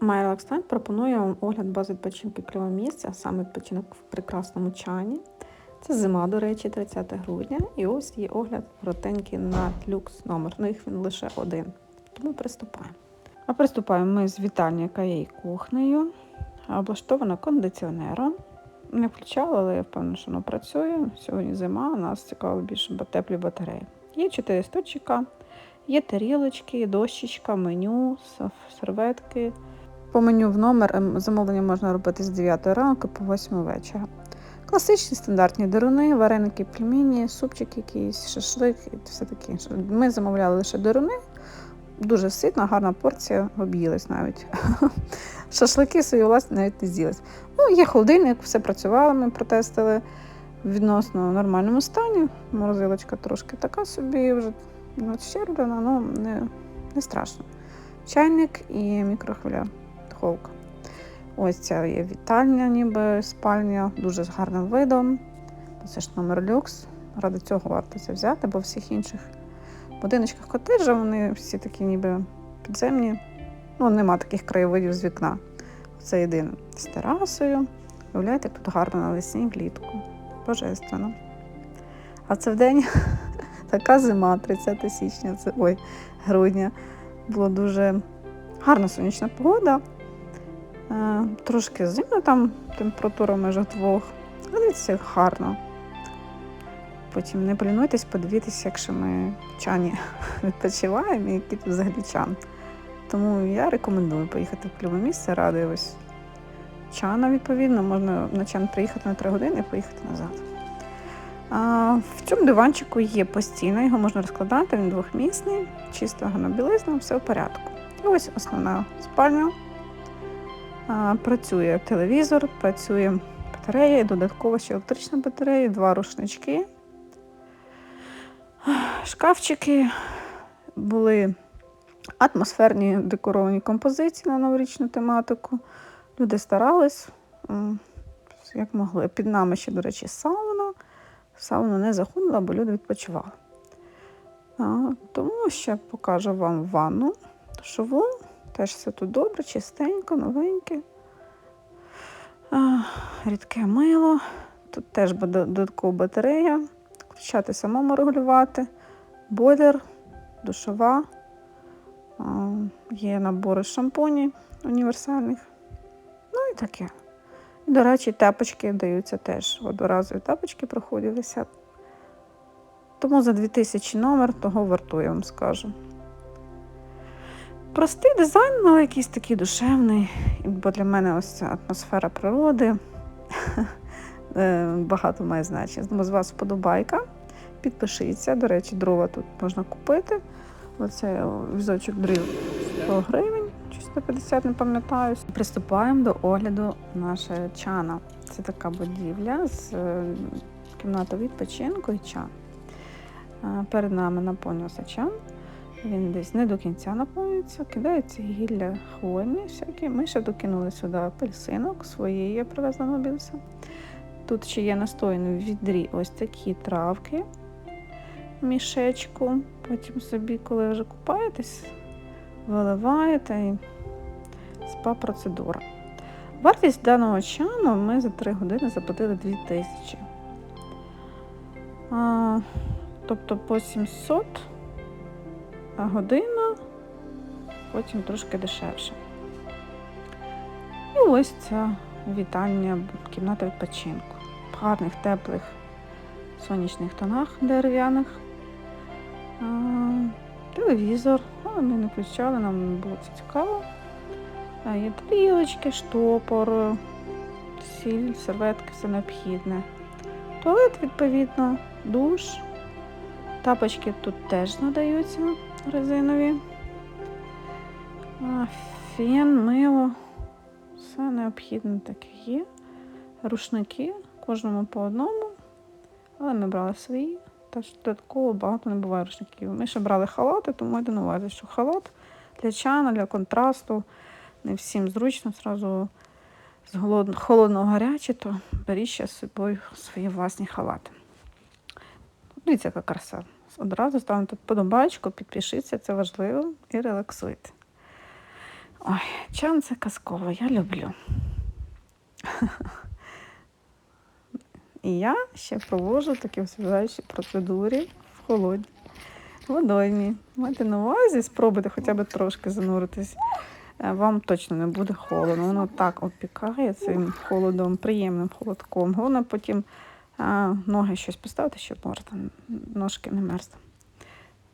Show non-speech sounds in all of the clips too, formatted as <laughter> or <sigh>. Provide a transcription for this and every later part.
MyRelaxTime пропонує вам огляд бази відпочинку кльове місце, а саме відпочинок в прекрасному чані. Це зима, до речі, 30 грудня. І ось є огляд коротенький на люкс номер. Ну їх він лише один. Тому приступаємо. А приступаємо ми з вітальні, яка є кухнею, облаштована кондиціонером. Не включала, але я впевнена, що воно працює. Сьогодні зима, нас цікаво більше теплі батареї. Є 4 стульчика, є тарілочки, дощечка, меню, серветки. По меню в номер ем, замовлення можна робити з 9 ранку по 8 вечора. Класичні стандартні деруни, вареники, пельмені, супчик якийсь, шашлик і все таке інше. Ми замовляли лише деруни. Дуже ситна, гарна порція, об'їлась навіть. <laughs> Шашлики свої власне навіть не з'їлись. Ну, є холодильник, все працювало, ми протестили відносно в нормальному стані. Морозилочка трошки така собі, вже щерблена, але не, не страшно. Чайник і мікрохвиля духовка. Ось ця є вітальня, ніби спальня, дуже з гарним видом. Це ж номер люкс. Ради цього варто це взяти, бо в всіх інших будиночках котеджа вони всі такі ніби підземні. Ну, нема таких краєвидів з вікна. Це єдине. З терасою. Уявляєте, тут гарно навесні влітку. Божественно. А це в день <laughs> така зима, 30 січня, це ой, грудня. Було дуже гарна сонячна погода. Е, Трошки зимно там температура в межах двох. Дивіться, гарно. Потім не полінуйтесь, подивіться, якщо ми в чані <laughs> відпочиваємо, і який тут взагалі чан. Тому я рекомендую поїхати в кльове місце, радує ось чана, відповідно, можна на чан приїхати на 3 години і поїхати назад. А, В цьому диванчику є постійно, його можна розкладати, він двохмісний, чисто гарна білизна, все в порядку. І ось основна спальня. Працює телевізор, працює батарея, додатково ще електрична батарея, два рушнички. Шкафчики були атмосферні декоровані композиції на новорічну тематику. Люди старались, як могли. Під нами ще, до речі, сауна. Сауна не заходила, бо люди відпочивали. Тому ще покажу вам ванну душову. Теж все тут добре, чистенько, новеньке. Рідке мило. Тут теж додаткова батарея. Включати самому регулювати. Бойлер, душова. Є набори шампунів універсальних. Ну і таке. До речі, тапочки даються теж. Одноразові тапочки проходять висять. Тому за 2000 номер того вартує, вам скажу. Простий дизайн, але якийсь такий душевний, бо для мене ось ця атмосфера природи <laughs> багато має значення. Тому з вас вподобайка. Підпишіться. До речі, дрова тут можна купити. Оце візочок дрів 100 гривень, чи 150, не пам'ятаю. Приступаємо до огляду нашого чана. Це така будівля з кімнатою відпочинку і чан. Перед нами наповнювався чан. Він десь не до кінця наповнюється, кидається гілля хвойні всякі. Ми ще докинули сюди апельсинок, своєї я привезла на білса. Тут ще є настояні в відрі ось такі травки мішечку. Потім собі, коли вже купаєтесь, виливаєте і спа-процедура. Вартість даного чану ми за 3 години заплатили 2000. А, Тобто по 700 година, потім трошки дешевше. І ось ця вітальня, кімната відпочинку. В гарних, теплих сонячних тонах дерев'яних. Телевізор, але ми не включали, нам було це цікаво. Є тарілочки, штопор, сіль, серветки, все необхідне. Туалет, відповідно, душ. Тапочки тут теж надаються резинові. Фен, мило. Все необхідне таке є. Рушники, кожному по одному. Але ми брали свої. Та додатково багато не буває рушників. Ми ще брали халати, тому йде на увазі, що халат для чана, для контрасту. Не всім зручно, зразу з холодного гаряче, то беріть ще з собою свої власні халати. Дивіться, яка краса. Одразу ставте подобачку, підпишіться, це важливо, і релаксуйте. Ой, чан це казково, я люблю. І я ще проводжу такі освіжаючі процедури в холодній водоймі. Майте на увазі, спробуйте хоча б трошки зануритись. Е, Вам точно не буде холодно. Воно так опікає цим холодом, приємним холодком. Головне потім ноги щось поставити, щоб можна, ножки не мерзли.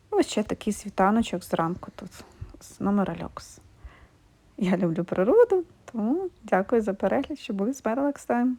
Ось ще такий світаночок зранку тут з номера люкс. Я люблю природу, тому дякую за перегляд, що були з Time.